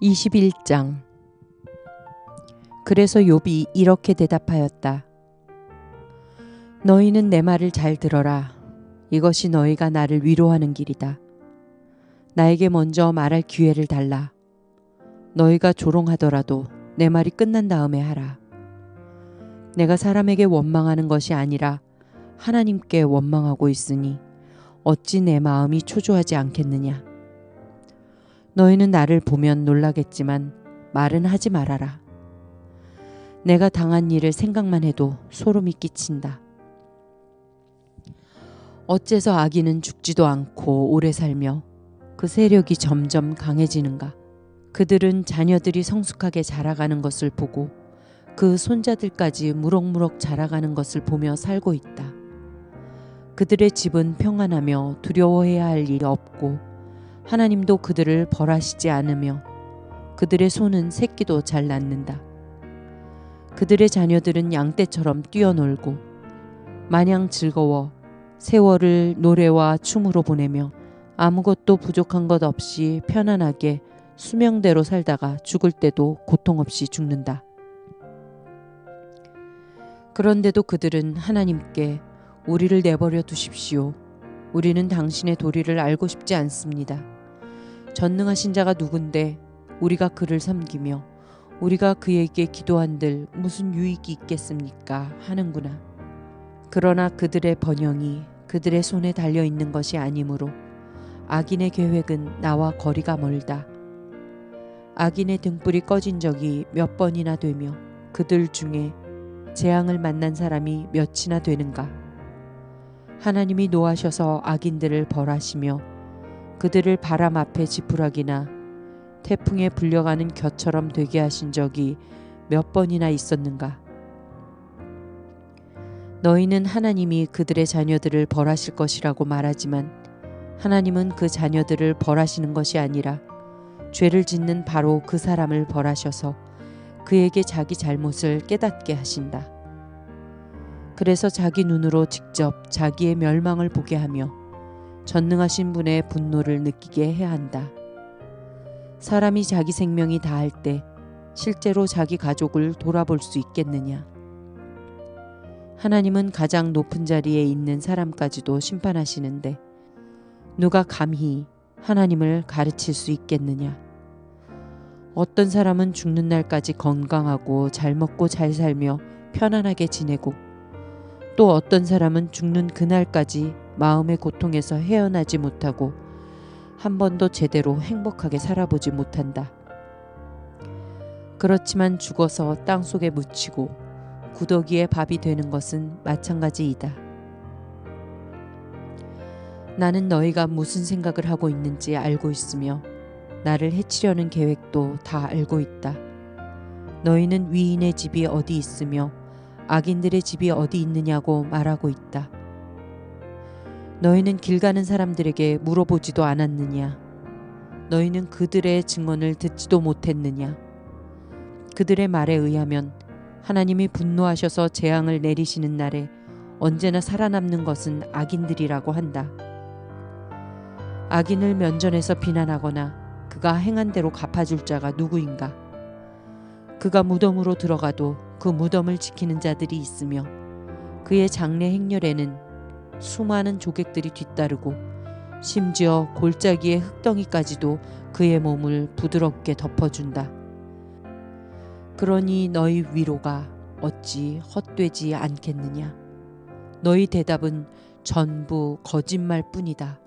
21장 그래서 욥이 이렇게 대답하였다. 너희는 내 말을 잘 들어라. 이것이 너희가 나를 위로하는 길이다. 나에게 먼저 말할 기회를 달라. 너희가 조롱하더라도 내 말이 끝난 다음에 하라. 내가 사람에게 원망하는 것이 아니라 하나님께 원망하고 있으니 어찌 내 마음이 초조하지 않겠느냐. 너희는 나를 보면 놀라겠지만 말은 하지 말아라. 내가 당한 일을 생각만 해도 소름이 끼친다. 어째서 아기는 죽지도 않고 오래 살며 그 세력이 점점 강해지는가? 그들은 자녀들이 성숙하게 자라가는 것을 보고 그 손자들까지 무럭무럭 자라가는 것을 보며 살고 있다. 그들의 집은 평안하며 두려워해야 할 일이 없고 하나님도 그들을 벌하시지 않으며 그들의 손은 새끼도 잘 낳는다. 그들의 자녀들은 양떼처럼 뛰어놀고 마냥 즐거워 세월을 노래와 춤으로 보내며 아무것도 부족한 것 없이 편안하게 수명대로 살다가 죽을 때도 고통 없이 죽는다. 그런데도 그들은 하나님께 우리를 내버려 두십시오. 우리는 당신의 도리를 알고 싶지 않습니다. 전능하신 자가 누군데 우리가 그를 섬기며 우리가 그에게 기도한들 무슨 유익이 있겠습니까? 하는구나. 그러나 그들의 번영이 그들의 손에 달려 있는 것이 아니므로 악인의 계획은 나와 거리가 멀다. 악인의 등불이 꺼진 적이 몇 번이나 되며 그들 중에 재앙을 만난 사람이 몇이나 되는가? 하나님이 노하셔서 악인들을 벌하시며 그들을 바람 앞에 지푸라기나 태풍에 불려가는 겨처럼 되게 하신 적이 몇 번이나 있었는가? 너희는 하나님이 그들의 자녀들을 벌하실 것이라고 말하지만 하나님은 그 자녀들을 벌하시는 것이 아니라 죄를 짓는 바로 그 사람을 벌하셔서 그에게 자기 잘못을 깨닫게 하신다. 그래서 자기 눈으로 직접 자기의 멸망을 보게 하며 전능하신 분의 분노를 느끼게 해야 한다. 사람이 자기 생명이 다할 때 실제로 자기 가족을 돌아볼 수 있겠느냐? 하나님은 가장 높은 자리에 있는 사람까지도 심판하시는데 누가 감히 하나님을 가르칠 수 있겠느냐? 어떤 사람은 죽는 날까지 건강하고 잘 먹고 잘 살며 편안하게 지내고 또 어떤 사람은 죽는 그날까지 마음의 고통에서 헤어나지 못하고 한 번도 제대로 행복하게 살아보지 못한다. 그렇지만 죽어서 땅 속에 묻히고 구더기에 밥이 되는 것은 마찬가지이다. 나는 너희가 무슨 생각을 하고 있는지 알고 있으며 나를 해치려는 계획도 다 알고 있다. 너희는 위인의 집이 어디 있으며 악인들의 집이 어디 있느냐고 말하고 있다. 너희는 길 가는 사람들에게 물어보지도 않았느냐? 너희는 그들의 증언을 듣지도 못했느냐? 그들의 말에 의하면 하나님이 분노하셔서 재앙을 내리시는 날에 언제나 살아남는 것은 악인들이라고 한다. 악인을 면전에서 비난하거나 그가 행한 대로 갚아줄 자가 누구인가? 그가 무덤으로 들어가도 그 무덤을 지키는 자들이 있으며 그의 장례 행렬에는 수많은 조객들이 뒤따르고 심지어 골짜기의 흙덩이까지도 그의 몸을 부드럽게 덮어준다. 그러니 너희 위로가 어찌 헛되지 않겠느냐? 너희 대답은 전부 거짓말 뿐이다.